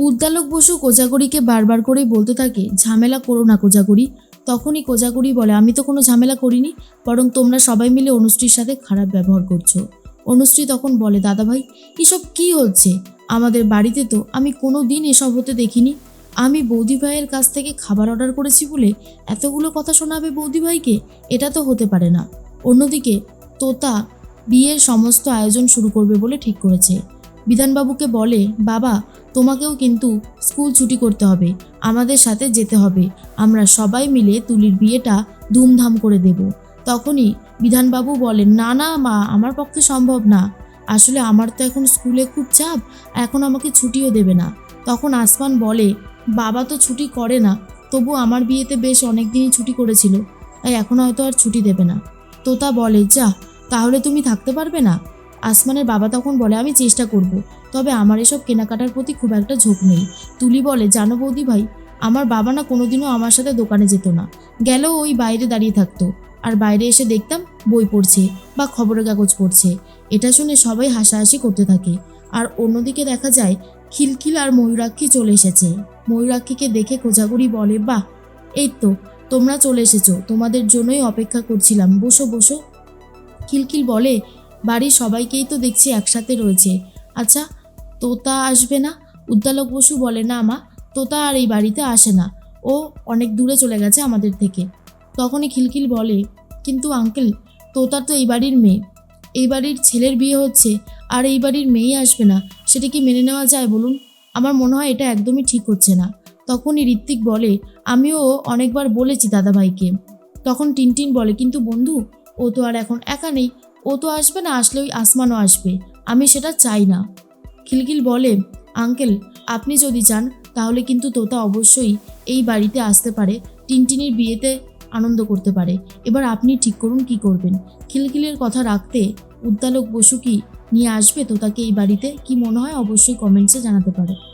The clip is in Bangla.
উদ্দালক বসু কোজাগরিকে বারবার করেই বলতে থাকে, ঝামেলা করো না কোজাগরি। তখনই কোজাগরি বলে, আমি তো কোনো ঝামেলা করিনি, বরং তোমরা সবাই মিলে অনুশ্রীর সাথে খারাপ ব্যবহার করছ। অনুশ্রী তখন বলে, দাদাভাই, এসব কি হচ্ছে? আমাদের বাড়িতে তো আমি কোনো দিন এসব হতে দেখিনি। আমি বৌদি ভাইয়ের কাছ থেকে খাবার অর্ডার করেছি বলে এতগুলো কথা শোনাবে বৌদি ভাইকে? এটা তো হতে পারে না। অন্যদিকে, তোতা বিয়ের সমস্ত আয়োজন শুরু করবে বলে ঠিক করেছে। বিধানবাবুকে বলে, বাবা তোমাকেও কিন্তু স্কুল ছুটি করতে হবে। আমাদের সাথে যেতে হবে। আমরা সবাই মিলে তুলির বিয়েটা ধুমধাম করে দেব। তখনই বিধানবাবু বলেন, না না, মা, আমার পক্ষে সম্ভব না। আসলে আমার তো এখন স্কুলে খুব চাপ, এখন আমাকে ছুটিও দেবে না। তখন আসমান বলে, বাবা তো ছুটি করে না, তবু আমার বিয়েতে বেশ অনেক দিনই ছুটি করেছিল, তাই এখন হয়তো আর ছুটি দেবে না। তোতা বলে যা তাহলে তুমি থাকতে পারবে না? আসমানের বাবা তখন বলে, আমি চেষ্টা করব, তবে আমার এসব কেনাকাটার প্রতি খুব একটা ঝোঁক নেই। তুলি বলে, জানো বৌদি ভাই, আমার বাবা না কোনোদিনও আমার সাথে দোকানে যেত না। গেলেও ওই বাইরে দাঁড়িয়ে থাকতো। আর বাইরে এসে দেখতাম বই পড়ছে বা খবরের কাগজ পড়ছে। এটা শুনে সবাই হাসাহাসি করতে থাকে। আর অন্যদিকে দেখা যায়, খিলখিল আর ময়ূরাক্ষী চলে এসেছে। ময়ূরাক্ষীকে দেখে কোজাগুড়ি বলে, বাহ, এই তো, তোমরা চলে এসেছ। তোমাদের জন্যই অপেক্ষা করছিলাম। বসো বসো। খিলখিল বলে বাড়ির সবাইকেই তো দেখছি একসাথে রয়েছে। আচ্ছা তোতা আসবে না? উদ্দালক বসু বলে, না মা, তোতা আর এই বাড়িতে আসে না। ও অনেক দূরে চলে গেছে আমাদের থেকে। তখনই খিলখিল বলে, কিন্তু আঙ্কেল, তোতা তো এই বাড়ির মেয়ে। এই বাড়ির ছেলের বিয়ে হচ্ছে, আর এই বাড়ির মেয়েই আসবে না। সেটা কি মেনে নেওয়া যায় বলুন? আমার মনে হয় এটা একদমই ঠিক হচ্ছে না। তখনই ঋত্বিক বলে, আমিও অনেকবার বলেছি দাদাভাইকে। তখন টিনটিন বলে, কিন্তু বন্ধু, ও তো আর এখন একা নেই। ও তো আসবে না আসলে ওই আসমানও আসবে। আমি সেটা চাই না। খিলখিল বলে, আঙ্কেল, আপনি যদি চান তাহলে কিন্তু তোতা অবশ্যই এই বাড়িতে আসতে পারে, টিনটিনের বিয়েতে আনন্দ করতে পারে। এবার আপনি ঠিক করুন কি করবেন। খিলখিলের কথা রাখতে উদ্দালক বসু কি নিয়ে আসবে তোতাকে এই বাড়িতে? কি মনে হয় অবশ্যই কমেন্টসে জানাতে পারে।